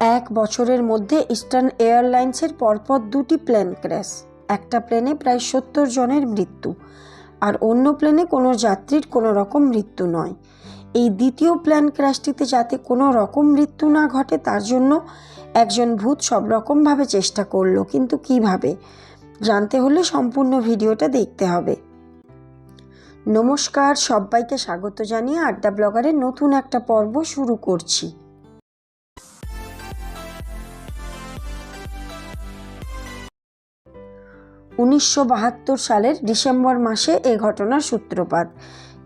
এক বছরের মধ্যে ইস্টার্ন এয়ারলাইন্সের পরপর দুটি প্লেন ক্র্যাশ। একটা প্লেনে প্রায় সত্তর জনের মৃত্যু আর অন্য প্লেনে কোনো যাত্রীর কোনো রকম মৃত্যু নয়। এই দ্বিতীয় প্লেন ক্র্যাশটিতে যাতে কোনো রকম মৃত্যু না ঘটে, তার জন্য একজন ভূত সব রকমভাবে চেষ্টা করল, কিন্তু কীভাবে? জানতে হলে সম্পূর্ণ ভিডিওটা দেখতে হবে। নমস্কার, সবাইকে স্বাগত জানিয়ে আড্ডা ব্লগারের নতুন একটা পর্ব শুরু করছি। উনিশশো বাহাত্তর সালের ডিসেম্বর মাসে এ ঘটনার সূত্রপাত।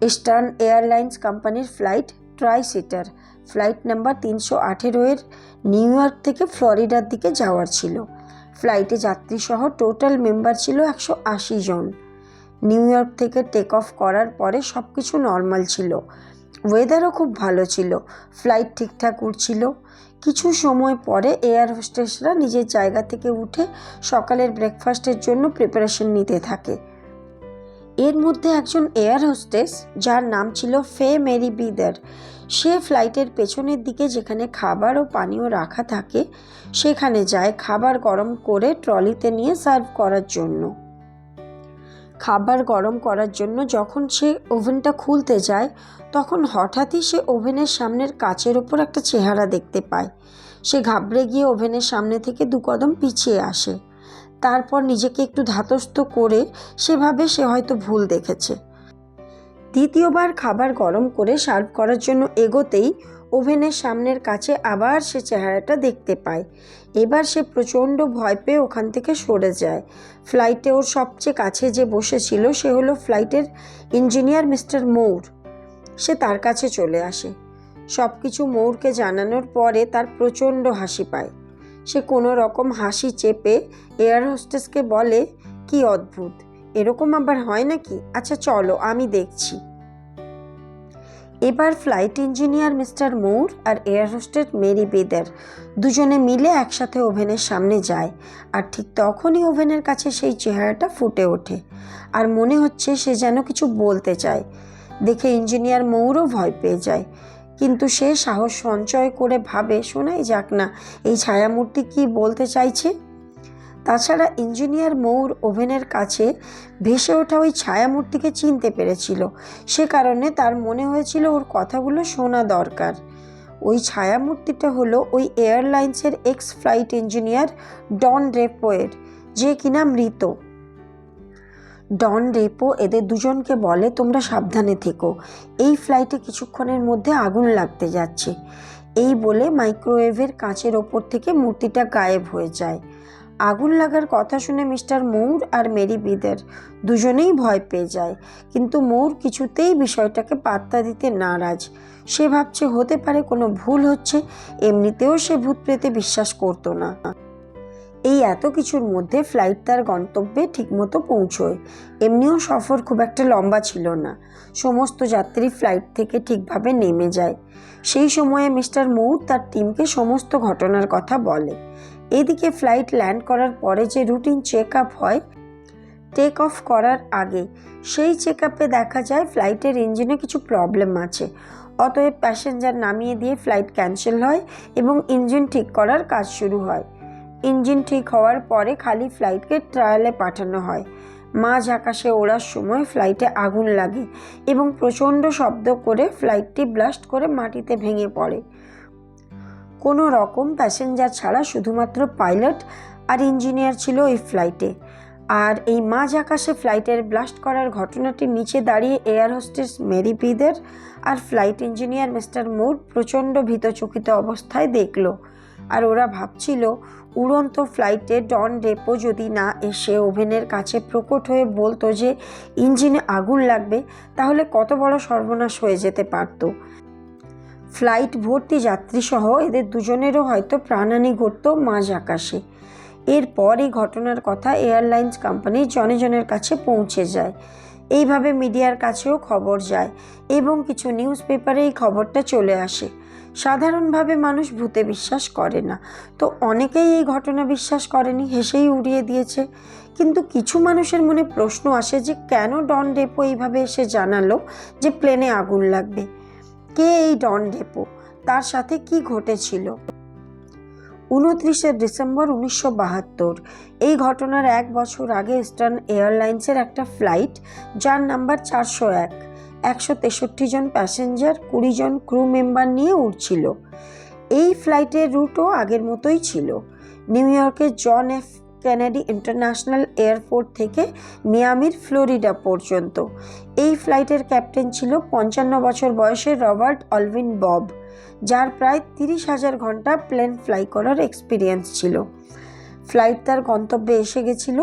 ইস্টার্ন এয়ারলাইন্স কোম্পানির flight tri seater flight number তিনশো আঠেরো এর নিউ ইয়র্ক থেকে ফ্লোরিডার দিকে যাওয়ার ছিল। ফ্লাইটে যাত্রীসহ টোটাল মেম্বার ছিল একশো আশি জন। নিউ ইয়র্ক থেকে টেক অফ করার পরে সব কিছু নর্মাল ছিল। ওয়েদারও খুব ভালো ছিল। ফ্লাইট ঠিকঠাক উঠছিল কিছু সময় পরে এয়ার হোস্টেসরা নিজের জায়গা থেকে উঠে সকালের ব্রেকফাস্টের জন্য প্রিপারেশন নিতে থাকে। এর মধ্যে একজন এয়ার হোস্টেস যার নাম ছিল ফে মেরি বিদার সে ফ্লাইটের পেছনের দিকে যেখানে খাবার ও পানীয় রাখা থাকে, সেখানে যায় খাবার গরম করে ট্রলিতে নিয়ে সার্ভ করার জন্য। খাবার গরম করার জন্য যখন সে ওভেনটা খুলতে যায়, তখন হঠাৎই সে ওভেনের সামনের কাচের ওপর একটা চেহারা দেখতে পায়। সে ঘাবড়ে গিয়ে ওভেনের সামনে থেকে দু কদম পিছিয়ে আসে। তারপর নিজেকে একটু ধাতস্থ করে সেভাবে সে হয়তো ভুল দেখেছে। দ্বিতীয়বার খাবার গরম করে সার্ভ করার জন্য এগোতেই ওভেনের সামনের কাছে আবার সে চেহারাটা দেখতে পায়। এবার সে প্রচণ্ড ভয় পেয়ে ওখান থেকে সরে যায়। ফ্লাইটে ওর সবচেয়ে কাছে যে বসেছিল সে হলো ফ্লাইটের ইঞ্জিনিয়ার মিস্টার মৌর। সে তার কাছে চলে আসে। সব কিছু মৌরকে জানানোর পরে তার প্রচণ্ড হাসি পায়। সে কোনো রকম হাসি চেপে এয়ার হোস্টেসকে বলে, কি অদ্ভুত! এরকম আবার হয় নাকি? আচ্ছা চলো, আমি দেখছি। এবার ফ্লাইট ইঞ্জিনিয়ার মিস্টার মৌর আর এয়ার হোস্টেস মেরি বেদার দুজনে মিলে একসাথে ওভেনের সামনে যায় আর ঠিক তখনই ওভেনের কাছে সেই চেহারাটা ফুটে ওঠে আর মনে হচ্ছে সে যেন কিছু বলতে চায়। দেখে ইঞ্জিনিয়ার মৌরও ভয় পেয়ে যায়। কিন্তু সে সাহস সঞ্চয় করে ভাবে, শোনাই যাক না, এই ছায়ামূর্তি কি বলতে চাইছে? তাছাড়া ইঞ্জিনিয়ার মৌর ওভেনের কাছে ভেসে ওঠা ওই ছায়ামূর্তিকে চিনতে পেরেছিল। সে কারণে তার মনে হয়েছিল ওর কথাগুলো শোনা দরকার। ওই ছায়ামূর্তিটা হলো ওই এয়ারলাইন্সের এক্স ফ্লাইট ইঞ্জিনিয়ার ডন রেপোয়ের, যে কিনা মৃত। ডন রেপো, এদের দুজনকে বলে, তোমরা সাবধানে থেকো। এই ফ্লাইটে কিছুক্ষণের মধ্যে আগুন লাগতে যাচ্ছে। এই বলে মাইক্রোওয়েভের কাঁচের ওপর থেকে মূর্তিটা গায়েব হয়ে যায়। আগুন লাগার কথা শুনে মিস্টার মৌর আর মেরি বিদের দুজনেই ভয় পেয়ে যায়। কিন্তু মৌর কিছুতেই বিষয়টাকে পাত্তা দিতে নারাজ। সে ভাবছে, হতে পারে কোনো ভুল হচ্ছে, এমনিতেও সে ভূত প্রেতে বিশ্বাস করতো না। এই এত কিছুর মধ্যে ফ্লাইট তার গন্তব্যে ঠিকমতো পৌঁছয়। এমনিও সফর খুব একটা লম্বা ছিল না। সমস্ত যাত্রী ফ্লাইট থেকে ঠিকভাবে নেমে যায়। সেই সময়ে মিস্টার মৌর তার টিমকে সমস্ত ঘটনার কথা বলে। এদিকে ফ্লাইট ল্যান্ড করার পরে যে রুটিন চেক আপ হয় টেক অফ করার আগে, সেই চেক আপে দেখা যায় ফ্লাইটের ইঞ্জিনে কিছু প্রবলেম আছে। অতএব প্যাসেঞ্জার নামিয়ে দিয়ে ফ্লাইট ক্যান্সেল হয় এবং ইঞ্জিন ঠিক করার কাজ শুরু হয়। ইঞ্জিন ঠিক হওয়ার পরে খালি ফ্লাইটকে ট্রায়ালে পাঠানো হয়। মাঝ আকাশে ওড়ার সময় ফ্লাইটে আগুন লাগে এবং প্রচণ্ড শব্দ করে ফ্লাইটটি ব্লাস্ট করে মাটিতে ভেঙে পড়ে। কোনো রকম প্যাসেঞ্জার ছাড়া শুধুমাত্র পাইলট আর ইঞ্জিনিয়ার ছিল এই ফ্লাইটে আর এই মাঝ আকাশে ফ্লাইটের ব্লাস্ট করার ঘটনাটি নিচে দাঁড়িয়ে এয়ার হোস্টেস মেরি পিদের আর ফ্লাইট ইঞ্জিনিয়ার মিস্টার মুর প্রচণ্ড ভীতচকিত অবস্থায় দেখল। আর ওরা ভাবছিল, উড়ন্ত ফ্লাইটে ডন রেপো যদি না এসে ওভেনের কাছে প্রকট হয়ে বলতো যে, ইঞ্জিনে আগুন লাগবে, তাহলে কত বড় সর্বনাশ হয়ে যেতে পারতো। ফ্লাইট ভর্তি যাত্রীসহ এদের দুজনেরও হয়তো প্রাণহানি ঘটত মাঝ আকাশে। এরপর এই ঘটনার কথা এয়ারলাইন্স কোম্পানি জনে জনের কাছে পৌঁছে যায়। এইভাবে মিডিয়ার কাছেও খবর যায় এবং কিছু নিউজ পেপারে এই খবরটা চলে আসে। সাধারণভাবে মানুষ ভূতে বিশ্বাস করে না। তো অনেকেই এই ঘটনা বিশ্বাস করেনি, হেসেই উড়িয়ে দিয়েছে। কিন্তু কিছু মানুষের মনে প্রশ্ন আসে যে কেন ডন ডেপো এইভাবে এসে জানালো যে প্লেনে আগুন লাগবে? কে এই ডন ডেপো তার সাথে কি ঘটেছিল? উনত্রিশে ডিসেম্বর উনিশশো বাহাত্তর। এই ঘটনার এক বছর আগে ইস্টার্ন এয়ারলাইন্সের একটা ফ্লাইট, যার নাম্বার চারশো এক, একশো তেষট্টি জন প্যাসেঞ্জার, কুড়ি জন ক্রু মেম্বার নিয়ে উঠছিল এই ফ্লাইটের রুটও আগের মতোই ছিল। নিউ ইয়র্কের John F Kennedy international airport থেকে মিয়ামির ফ্লোরিডা পর্যন্ত। এই ফ্লাইটের ক্যাপ্টেন ছিল পঞ্চান্ন বছর বয়সের রবার্ট অলভিন বব, যার প্রায় তিরিশ হাজার ঘণ্টা প্লেন ফ্লাই করার এক্সপিরিয়েন্স ছিল। ফ্লাইট তার গন্তব্যে এসে গেছিল,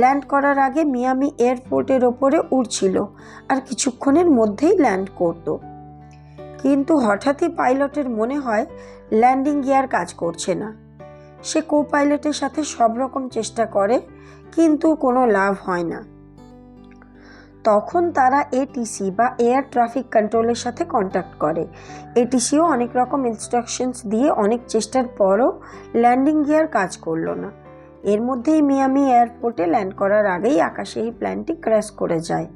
ল্যান্ড করার আগে মিয়ামি এয়ারপোর্টের ওপরে উড়ছিল আর কিছুক্ষণের মধ্যেই ল্যান্ড করতো। কিন্তু হঠাৎই পাইলটের মনে হয়, ল্যান্ডিং গিয়ার কাজ করছে না। সে কো পাইলটের সাথে সব রকম চেষ্টা করে, কিন্তু কোনো লাভ হয় না। তখন তারা এটিসি বা এয়ার ট্রাফিক কন্ট্রোলের সাথে কন্ট্যাক্ট করে। এটিসিও অনেক রকম ইনস্ট্রাকশনস দিয়ে অনেক চেষ্টার পরও ল্যান্ডিং গিয়ার কাজ করল না। এর মধ্যেই মিয়ামি এয়ারপোর্টে ল্যান্ড করার আগেই আকাশে এই প্ল্যানটি ক্র্যাশ করে যায়।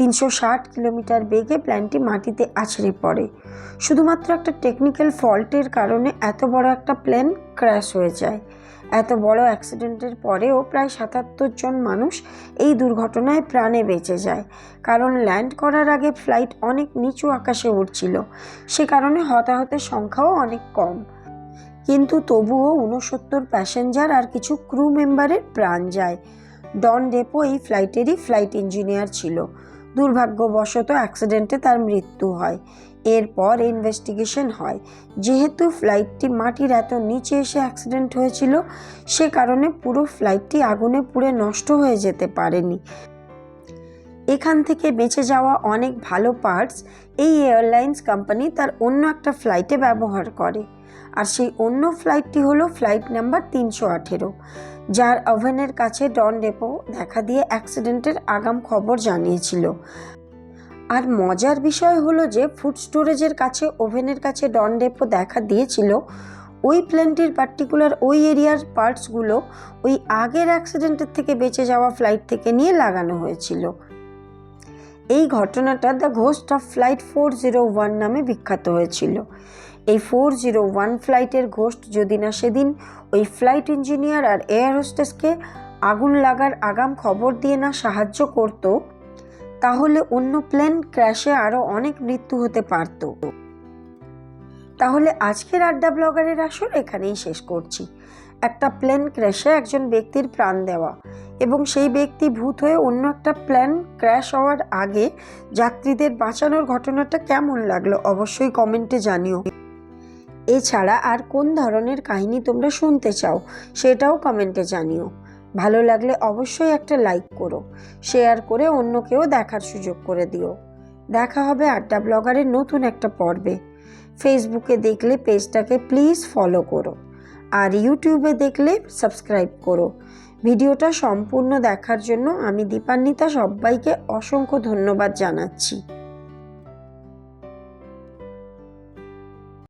তিনশো ষাট কিলোমিটার বেগে প্ল্যানটি মাটিতে আছড়ে পড়ে। শুধুমাত্র একটা টেকনিক্যাল ফল্টের কারণে এত বড় একটা প্লেন ক্র্যাশ হয়ে যায়। এত বড় অ্যাক্সিডেন্টের পরেও প্রায় সাতাত্তর জন মানুষ এই দুর্ঘটনায় প্রাণে বেঁচে যায়। কারণ ল্যান্ড করার আগে ফ্লাইট অনেক নিচু আকাশে উঠছিল সে কারণে হতাহতের সংখ্যাও অনেক কম। কিন্তু তবুও ঊনসত্তর প্যাসেঞ্জার আর কিছু ক্রু মেম্বারের প্রাণ যায়। ডন ডেপো এই ফ্লাইটেরই ফ্লাইট ইঞ্জিনিয়ার ছিল। দুর্ভাগ্যবশত অ্যাক্সিডেন্টে তার মৃত্যু হয়। এরপর ইনভেস্টিগেশন হয়। যেহেতু ফ্লাইটটি মাটির এত নিচে এসে অ্যাক্সিডেন্ট হয়েছিল, সে কারণে পুরো ফ্লাইটটি আগুনে পুড়ে নষ্ট হয়ে যেতে পারেনি। এখান থেকে বেঁচে যাওয়া অনেক ভালো পার্টস এই এয়ারলাইন্স কোম্পানি তার অন্য একটা ফ্লাইটে ব্যবহার করে। আর সেই অন্য ফ্লাইটটি হলো ফ্লাইট নাম্বার তিনশো আঠেরো। যার ওভেনের কাছে ডন ডেপো দেখা দিয়ে অ্যাক্সিডেন্টের আগাম খবর জানিয়েছিল। আর মজার বিষয় হলো যে ফুড স্টোরেজের কাছে, ওভেনের কাছে ডন ডেপো দেখা দিয়েছিল, ওই প্লেনটির পার্টিকুলার ওই এরিয়ার পার্টসগুলো ওই আগের অ্যাক্সিডেন্টের থেকে বেঁচে যাওয়া ফ্লাইট থেকে নিয়ে লাগানো হয়েছিল। এই ঘটনাটা the ghost of flight four zero one নামে বিখ্যাত হয়েছিল। এই ফোর জিরো ওয়ান ফ্লাইটের ঘোস্ট যদি না সেদিন, ওই ফ্লাইট ইঞ্জিনিয়ার আর এয়ার হোস্টেসকে আগুন লাগার আগাম খবর দিয়ে না সাহায্য করত, তাহলে অন্য প্লেন ক্র্যাশে আরও অনেক মৃত্যু হতে পারত। তাহলে আজকের আড্ডা ব্লগারের আসর এখানেই শেষ করছি। একটা প্লেন ক্র্যাশে একজন ব্যক্তির প্রাণ দেওয়া। এবং সেই ব্যক্তি ভূত হয়ে অন্য একটা প্ল্যান ক্র্যাশ হওয়ার আগে যাত্রীদের বাঁচানোর ঘটনাটা কেমন লাগল অবশ্যই কমেন্টে জানিও। এছাড়া আর কোন ধরনের কাহিনী তোমরা শুনতে চাও সেটাও কমেন্টে জানিও। ভালো লাগলে অবশ্যই একটা লাইক করো, শেয়ার করে অন্যকেও দেখার সুযোগ করে দিও। দেখা হবে আড্ডা ব্লগারের নতুন একটা পর্বে। ফেসবুকে দেখলে পেজটাকে প্লিজ ফলো করো আর ইউটিউবে দেখলে সাবস্ক্রাইব করো। ভিডিওটা সম্পূর্ণ দেখার জন্য আমি দীপান্বিতা সবাইকে অসংখ্য ধন্যবাদ জানাচ্ছি।